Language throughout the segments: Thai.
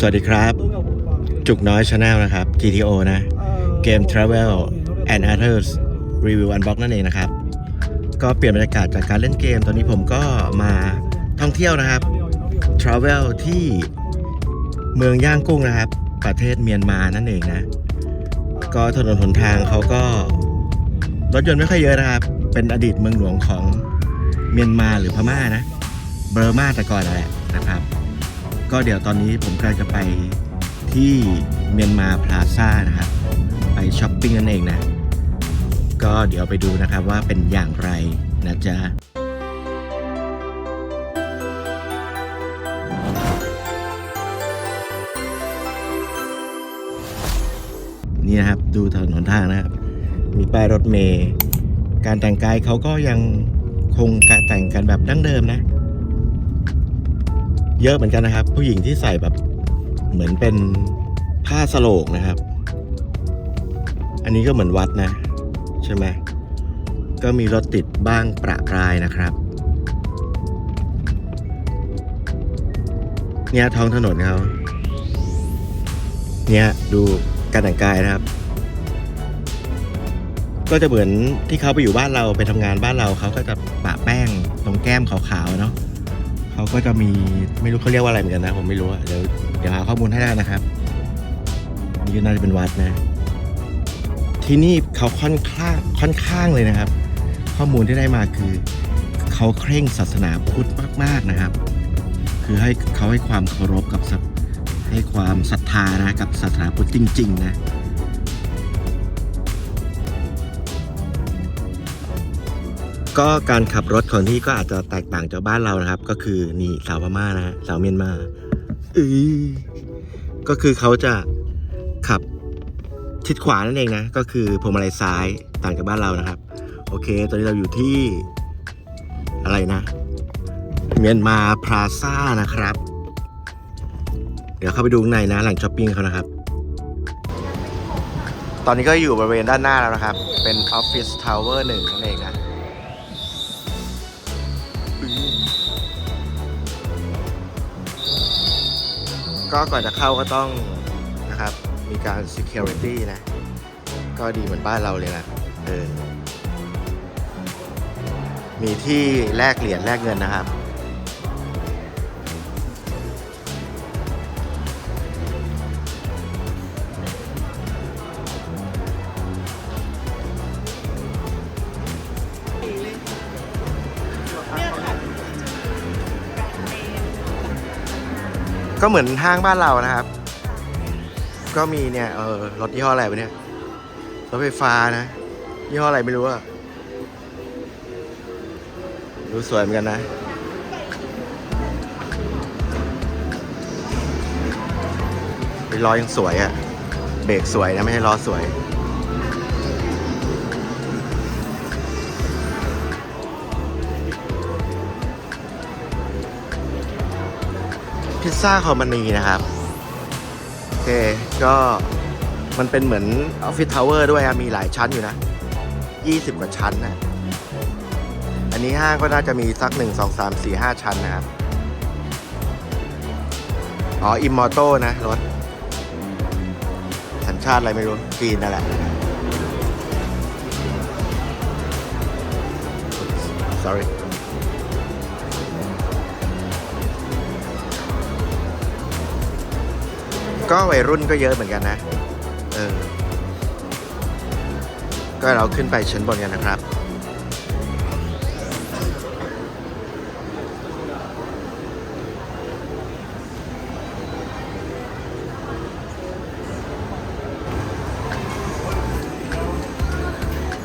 สวัสดีครับ จุกน้อยชาแนลนะครับ GTO นะเกม Travel and Others Review Unbox นั่นเองนะครับ ก็เปลี่ยนบรรยากาศจากการเล่นเกม ตอนนี้ผมก็มาท่องเที่ยวนะครับ Travel ที่เมืองย่างกุ้งนะครับ ประเทศเมียนมานั่นเองนะ ก็ถนนหนทางเขาก็ รถยนต์ไม่ค่อยเยอะนะครับ เป็นอดีตเมืองหลวงของเมียนมาหรือพม่านะ เบอร์มาแต่ก่อนแหละนะครับ ก็เดี๋ยวตอนนี้ผมกำลังจะไปที่เมียนมาพลาซ่านะครับไปช้อปปิ้งนั่นเองนะ ก็เดี๋ยวไปดูนะครับว่าเป็นอย่างไรนะจ๊ะนี่นะครับดูถนนทางนะครับ มีป้ายรถเมย์การแต่งกายเขาก็ยังคงการแต่งกันแบบดั้งเดิมนะ เยอะเหมือนกันนะครับ ผู้หญิงที่ใส่แบบเหมือนเป็นผ้าสโลกนะครับ อันนี้ก็เหมือนวัดนะ ใช่ไหมก็มีรถติดบ้างประปรายนะครับ เนี่ยท้องถนนเขาเนี่ยดูการแต่งกายนะครับ ก็จะเหมือนที่เขาไปอยู่บ้านเราไปทำงานบ้านเราเขาก็จะปะแป้งตรงแก้มขาวๆเนาะ เขาก็จะมีไม่รู้เขาเรียกว่าอะไรเหมือนกันนะ ผมไม่รู้อะเดี๋ยวเดี๋ยวหาข้อมูลให้ได้นะครับ นี่ก็น่าจะเป็นวัดนะ ที่นี่เขาค่อนข้างค่อนข้างเลยนะครับ ข้อมูลที่ได้มาคือเขาเคร่งศาสนาพุทธมาก ๆนะครับ คือให้เขาให้ความเคารพกับให้ความศรัทธานะกับศาสนาพุทธจริง ๆ นะ ก็การขับรถของที่ก็อาจจะแตกต่างจากบ้านเรานะครับ ก็คือนี่สาวพม่านะฮะสาวเมียนมาอือก็คือเขาจะขับทิศขวานั่นเองนะ ก็คือพวงมาลัยซ้ายต่างจากบ้านเรานะครับ โอเค ตอนนี้เราอยู่ที่อะไรนะ เมียนมาพลาซ่านะครับ เดี๋ยวเข้าไปดูข้างในนะ หลังช้อปปิ้งเขานะครับ ตอนนี้ก็อยู่บริเวณด้านหน้าแล้วนะครับ เป็นออฟฟิศทาวเวอร์หนึ่งนั่นเองนะ ก็ก่อนจะเข้าก็ต้องนะครับ มีการ security นะ ก็ดีเหมือนบ้านเราเลยนะเออมีที่แลกเหรียญแลกเงินนะครับ ก็เหมือนห้างบ้านเรานะครับ ก็มีเนี่ยเออรถยี่ห้ออะไรวะเนี่ยรถไฟฟ้านะยี่ห้ออะไรไม่รู้อะดูสวยเหมือนกันนะ เป็นล้อยังสวยอะเบรกสวยนะไม่ใช่ล้อสวย พิซซ่าคอมมานีนะครับโอเคก็มันเป็นเหมือนออฟฟิศทาวเวอร์ด้วยมีหลายชั้นอยู่นะ 20 กว่าชั้นนะ อันนี้ห้างก็น่าจะมีสัก 1 2 3 4 5 ชั้นนะครับ อ๋อ อิมมอร์โตนะรถ สัญชาติอะไรไม่รู้จีนนั่นแหละ sorry ก็วัยรุ่นก็เยอะเหมือนกันนะ เออ ก็เราขึ้นไปชั้นบนกันนะครับ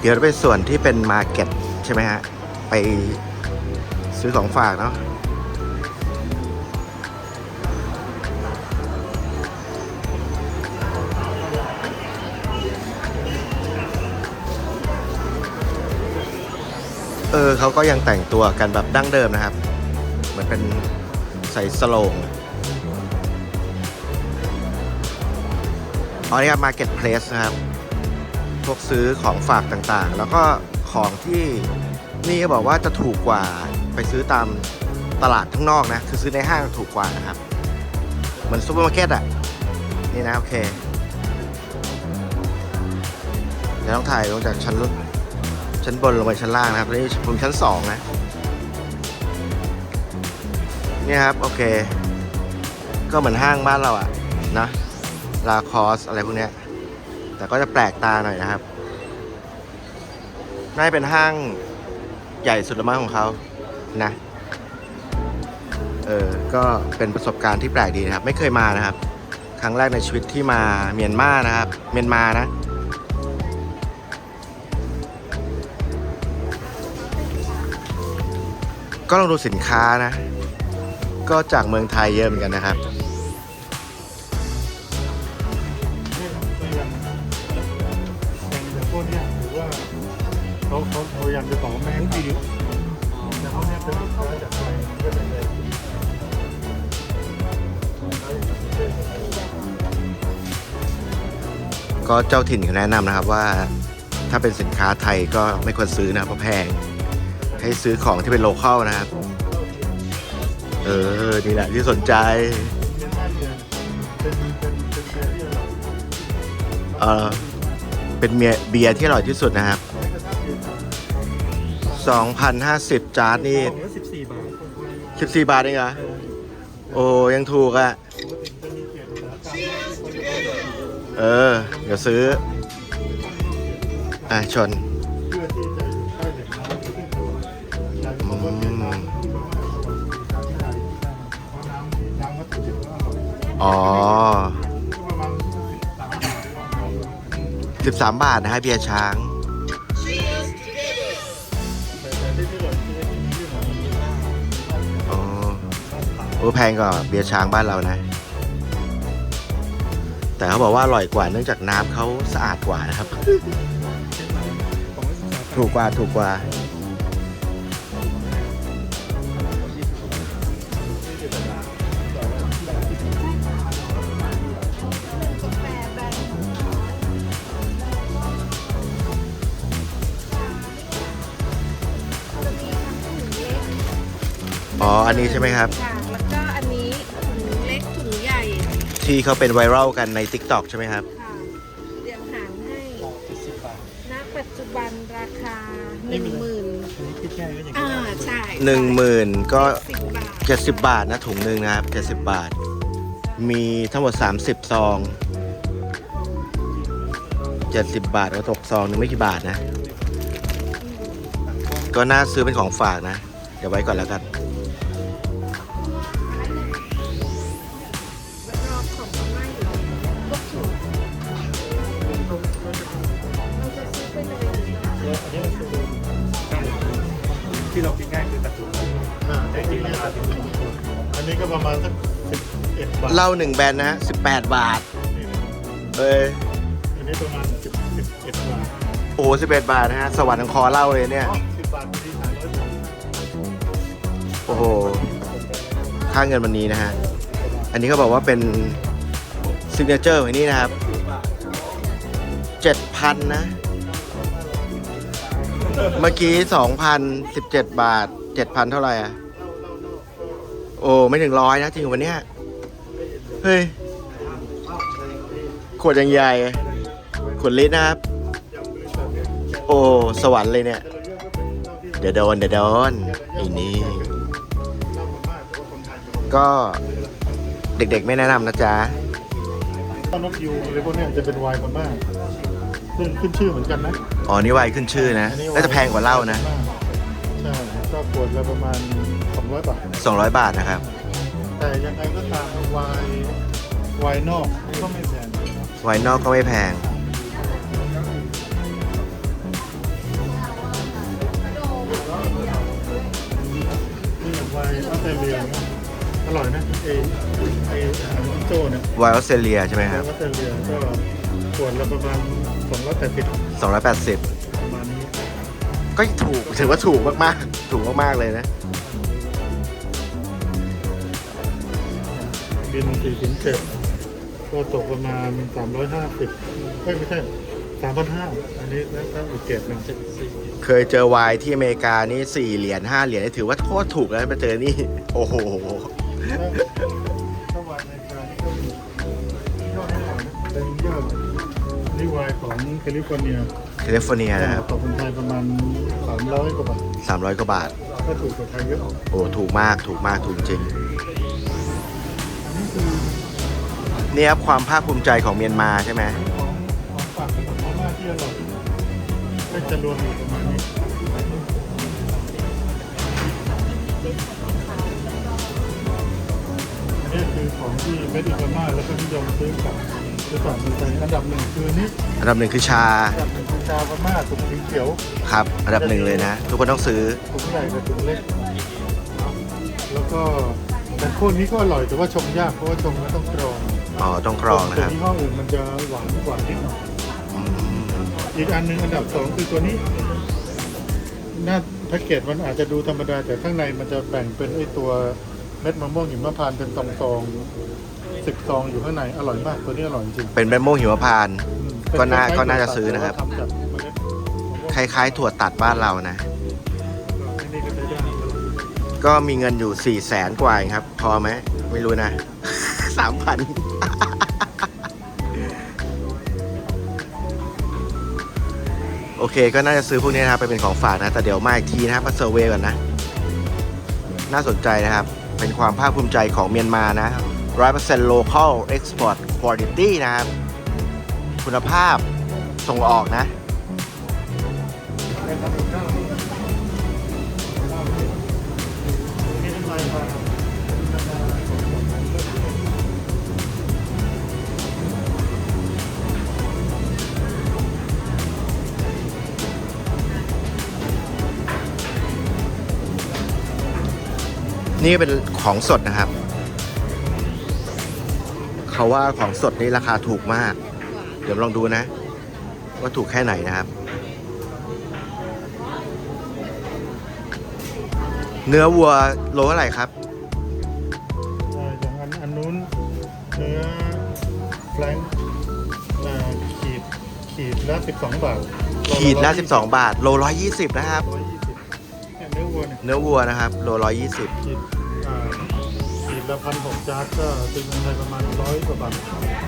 เดี๋ยวไปส่วนที่เป็นมาร์เก็ตใช่ไหมฮะ ไปซื้อของฝากเนาะ เออเขาก็ยังแต่งตัวกันแบบดั้งเดิมนะครับ เหมือนเป็นใส่สโลงอ๋อนี่ครับ Marketplace นะครับ พวกซื้อของฝากต่างๆ แล้วก็ของที่นี่ก็บอกว่าจะถูกกว่าไปซื้อตามตลาดข้างนอกนะ คือซื้อในห้างถูกกว่านะครับ เหมือนซูเปอร์มาร์เก็ตอะ นี่นะ โอเค เดี๋ยวต้องถ่ายลงจากชั้น ชั้นบนลงไปชั้นล่างนะครับนี่ผมชั้นสองนะเนี่ยครับ โอเค ก็เหมือนห้างบ้านเราอะนะลาคอสอะไรพวกเนี้ย แต่ก็จะแปลกตาหน่อยนะครับน่าจะเป็นห้างใหญ่สุดละมั้งของเขานะ เออ ก็เป็นประสบการณ์ที่แปลกดีนะครับ ไม่เคยมานะครับ ครั้งแรกในชีวิตที่มาเมียนมานะครับ เมียนมานะ ก็ลองดูสินค้านะ ก็จากเมืองไทยเยอะเหมือนกันนะครับเนี่ยพยายามอย่างอย่างพวกเนี้ยถือว่าเขาเขาพยายามจะต่อแม่งดีแต่พวกเนี้ยเป็นลูกค้าจากไทยก็จะเลยก็เจ้าถิ่นเขาแนะนำนะครับว่า ถ้าเป็นสินค้าไทยก็ไม่ควรซื้อนะเพราะแพง ให้ซื้อของที่เป็นโลเคอลนะครับ เออ นี่แหละที่สนใจเออเป็นเมียเบียร์ที่อร่อยที่สุดนะครับแม้กระทั่งเดือนสาม2,050 จานนี่สิบสี่บาท14 บาทเองเหรอ โอ้ยังถูกอะ่ะ เออเออเดี๋ยวซื้อ อะ ชน อ๋อสิบสามบาทนะฮะเบียร์ช้าง อ๋อโอ้แพงกว่าเบียร์ช้างบ้านเรานะ แต่เขาบอกว่าอร่อยกว่าเนื่องจากน้ำเขาสะอาดกว่านะครับ ถูกกว่าถูกกว่า อ๋ออันนี้ใช่ไหมครับ ค่ะแล้วก็อันนี้ถุงเล็กถุงใหญ่ที่เขาเป็นไวรัลกันใน TikTok ใช่ไหมครับ ค่ะเรียงหางให้เจ็ดสิบบาทณปัจจุบันราคาหนึ่งหมื่นอันนี้คิดแค่ก็อย่างอ่านี้ใช่หนึ่งหมื่นก็ สิบบาทเจ็ดสิบบาทนะถุงหนึ่งนะครับเจ็ดสิบบาท มีทั้งหมดสามสิบซองเจ็ดสิบบาทก็ตกซองหนึงไม่กี่บาทนะ ก็น่าซื้อเป็นของฝากนะ เดี๋ยวไว้ก่อนแล้วกัน เอ็ดบาทเหล้าหนึ่งแบรนด์นะฮะสิบแปดบาท เอ้ยอันนี้ประมาณสิบสิบเอ็ดบาทโอ้สิบเอ็ดบาทนะฮะ สวรรค์ของคอเหล้าเลยเนี่ยอ๋อสิบบาทพอดีขายร้อยบาทโอ้โห ค่าเงินวันนี้นะฮะ อันนี้เขาบอกว่าเป็นซิกเนเจอร์ของที่นี่นะครับเจ็ดพันนะ เมื่อกี้สองพันสิบเจ็ดบาทเจ็ดพันเท่าไหร่อะ โอ้ ไม่ถึงร้อยนะ จริงวันเนี้ย เฮ้ย ขวดยังใหญ่ ขวดลิตรนะครับ โอ้ สวรรค์เลยเนี่ย เดี๋ยวโดนเดี๋ยวโดนไอ้นี่ ก็เด็กๆไม่แนะนำนะจ๊ะต้นนกยูงอะไรพวกเนี้ยจะเป็นไวน์คนมากซึ่งขึ้นชื่อเหมือนกันนะอ๋อนี่ไวน์ขึ้นชื่อนะ น่าจะแพงกว่าเหล้านะ ใช่ก็ขวดละประมาณ 200 บาท 200 บาทนะครับ แต่ยังไงก็ตามไวน์ไวน์นอกก็ไม่แพงไวน์นอกก็ไม่แพง นี่ไวน์ออสเตรเลียเนี่ยอร่อยนะไอไออาหารโจ้เนี่ยไวน์ออสเตรเลียใช่ไหมไวครับน์ออสเตรเลียก็ขวดละประมาณ280 280 ประมาณนี้ก็ถูกถือว่าถูกมากๆ ถูกมากๆเลยนะ กินสี่ถึงเจ็ดก็ตกประมาณสามร้อยห้าสิบไม่ไม่ใช่สามพันห้าอันนี้แล้วก็อีกเกรดหนึ่เคยเจอวายที่อเมริกานี่สี่เหรียญห้าเหรียญถือว่าโคตรถูกแล้วมาเจอนี่ โอ้โหถ้าวายอเมริกานี่ก็มียอดเป็นยอดนี่วายของแคลิฟอร์เนียแคลิฟอร์เนียนะครับตกคนไทยประมาณสามร้อยกว่าบาทสามร้อยกว่าบาทก็ถูกกว่าไทยเยอะโอ้ถูกมากถูกมากถูกจริง นี่ครับความภาคภูมิใจของเมียนมาใช่ไหมของของฝากของพม่าที่อร่อยก็จะรวมอยู่ประมาณนี้อันนี้คือของที่เมดิพม่าแล้วก็นิยมซื้อกลับซื้อกลับเมืองไทยอันดับหนึ่งคือนี่อันดับหนึ่งคือชา อันดับหนึ่งคือชาพม่าถุงสีเขียวครับ อันดับหนึ่งเลยนะ ทุกคนต้องซื้อถุงใหญ่กับถุงเล็ก แล้วก็แต่พวกนี้ก็อร่อยแต่ว่าชงยากเพราะว่าชงแล้วต้องกรอง อ๋อต้องกรองนะส่ควรับนยี่ห้ออื่นมันจะหวานกว่านิดหน่อยอืมอีกอันหนึ่งอันดับสองคือตัวนี้หน้าแพ็กเกจมันอาจจะดูธรรมดา แต่ข้างในมันจะแบ่งเป็นไอตัวเม็ดมะม่วงหิมพานต์เป็นซองซองสิบซองอยู่ข้างในอร่อยมากตัวนี้อร่อยจริงเป็นแมโม่หิมพานต์ อืมก็น่าเป็ก็น่าจะซื้อนะครับ ทำจากเมล็ดมะม่วงคล้ายๆ ถั่วตัดบ้านเรานะ อันนี้ก็ใช้ได้ก็มีเงินอยู่4ี่แสนกว่าเองครับ พอไหมไม่รู้นะ สามพัน โอเคก็น่าจะซื้อพวกนี้นะครับไปเป็นของฝากนะ แต่เดี๋ยวมาอีกทีนะครับมาเซอร์เวย์ก่อนนะ น่าสนใจนะครับ เป็นความภาคภูมิใจของเมียนมานะร้อยเปอร์เซ็นต์ local export quality นะครับ คุณภาพส่งออกนะ นี่เป็นของสดนะครับ เขาว่าของสดนี่ราคาถูกมาก เดี๋ยวลองดูนะ ว่าถูกแค่ไหนนะครับ เนื้อวัวโลเท่าไหร่ครับเอ่ออย่างอันอันนู้นเนื้อแฟลงก์อ่าขีดขีดละ12 บาทขีดละ12 บาท โล120 นะครับร้อยยี่สิบ เนี่ยเนื้อวัวเนี่ยเนื้อวัวนะครับโล120ขีดอ่าขีดละพันหกจาร์ดก็เป็นเงินไทยประมาณร้อยกว่าบาท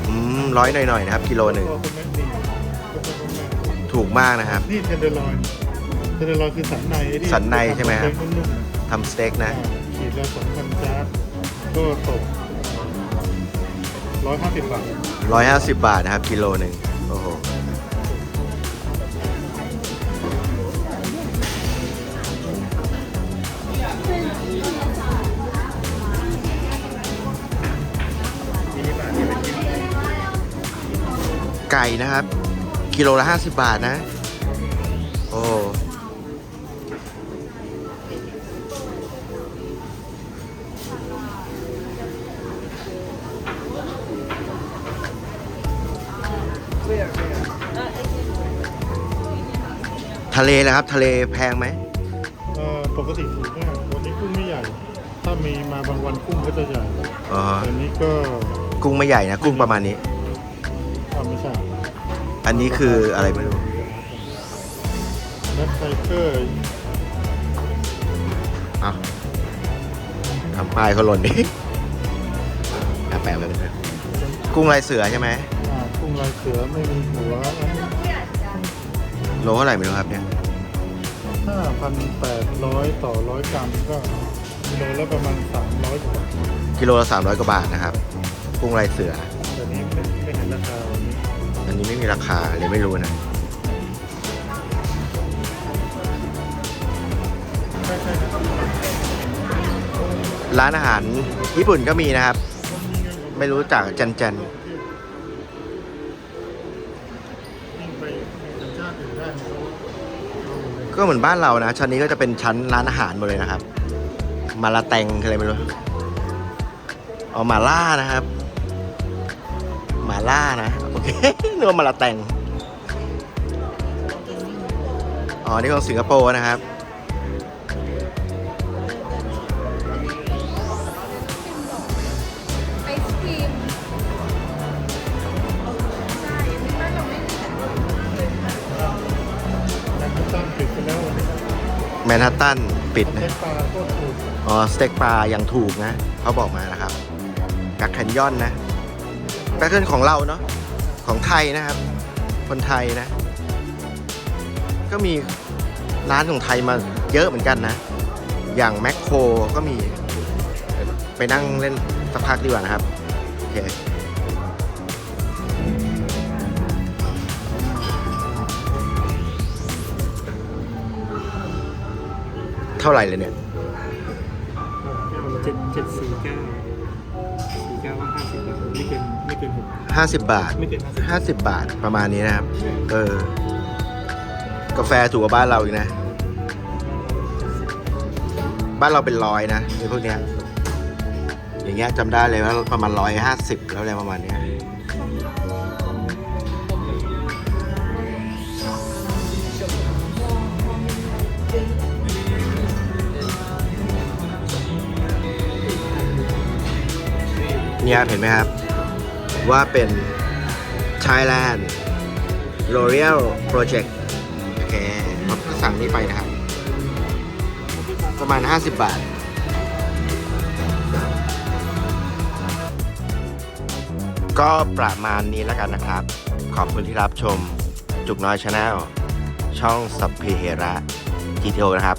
อืมร้อยหน่อยๆนะครับกิโลหนึ่งก็เป็นเม็ดดีก็เป็นเม็ดดีถูกมากนะครับ นี่เทนเดอร์ลอยน์เทนเดอร์ลอยน์คือสันในไอ้ที่สันในใช่ไหมครับ เป็นนุ่มๆ ทำสเต็กอ่านะ ขีดละสองพันจาร์ดก็ตกร้อยห้าสิบบาท 150 บาทนะครับกิโลหนึ่ง ไก่นะครับ กิโลละ50บาทนะ โอ้ทะเลนะครับ ทะเลแพงไหมเอ่อปกติถูกมากวันนี้กุ้งไม่ใหญ่ ถ้ามีมาบางวันกุ้งก็จะใหญ่อ๋อแต่อันนี้ก็ กุ้งไม่ใหญ่นะ กุ้งประมาณนี้อ่าไม่ใช่ อันนี้คืออะไรไม่รู้แบ็คไซเกอร์อ้าวทำป้ายเขาหล่นดิอะแปลไปเลยกุ้งลายเสือใช่ไหมอ่ากุ้งลายเสือไม่มีหัวโลเท่าไหร่ไม่รู้ครับเนี่ยห้าพันแปดร้อยต่อร้อยกรัมก็กิโลละประมาณสามร้อยกว่าบาทกิโลละสามร้อยกว่าบาทนะครับกุ้งลายเสือ อันนี้ไม่มีราคาเลยไม่รู้นะร้านอาหารญี่ปุ่นก็มีนะครับ ไม่รู้จักจันจันก็เหมือนบ้านเรานะ ชั้นนี้ก็จะเป็นชั้นร้านอาหารหมดเลยนะครับ มาลาแตงคือะไรไม่รู้ เอามาล่านะครับ มาล่านะ โอเคนึกว่ามาลาแตงอ๋อ นี่ของสิงคโปร์นะครับ ไอศครีมใช่บ้านเราไม่มีแต่มันตั้งปิดไปแล้ววันนี้แมนฮัตตันปิดเทนะปปลาก็ถูก อ๋อ สเต็กปลายังถูกนะ เขาบอกมานะครับ กักแคนยอนนะ แพทเทิร์นของเราเนาะของไทยนะครับ คนไทยนะ ก็มีร้านของไทยมาเยอะเหมือนกันนะ อย่างแมคโครก็มี ไปนั่งเล่นสักพักดีกว่านะครับโอเคเท่าไหร่เลยเนี่ยเจ็ดเจ็ดสี่เก้าสี่เก้าว่าห้าสิบบาทไม่เกิน ไม่เกินหกห้าสิบบาท ไม่เกินห้าสิบห้าสิบบาทประมาณนี้นะครับ เออ กาแฟถูกกว่าบ้านเราอีกนะ บ้านเราเป็นร้อยนะไอ้พวกเนี้ย อย่างเงี้ยจำได้เลยว่าประมาณร้อยห้าสิบแล้วอะไรประมาณเนี้ย เนี่ยเห็นไหมครับ ว่าเป็น Thailand L'Oreal Project โอเคผมก็สั่งนี้ไปนะครับ ประมาณ 50 บาทก็ประมาณนี้แล้วกันนะครับ ขอบคุณที่รับชม จุกน้อยชาแนลช่องสัพเพเหระ GTO นะครับ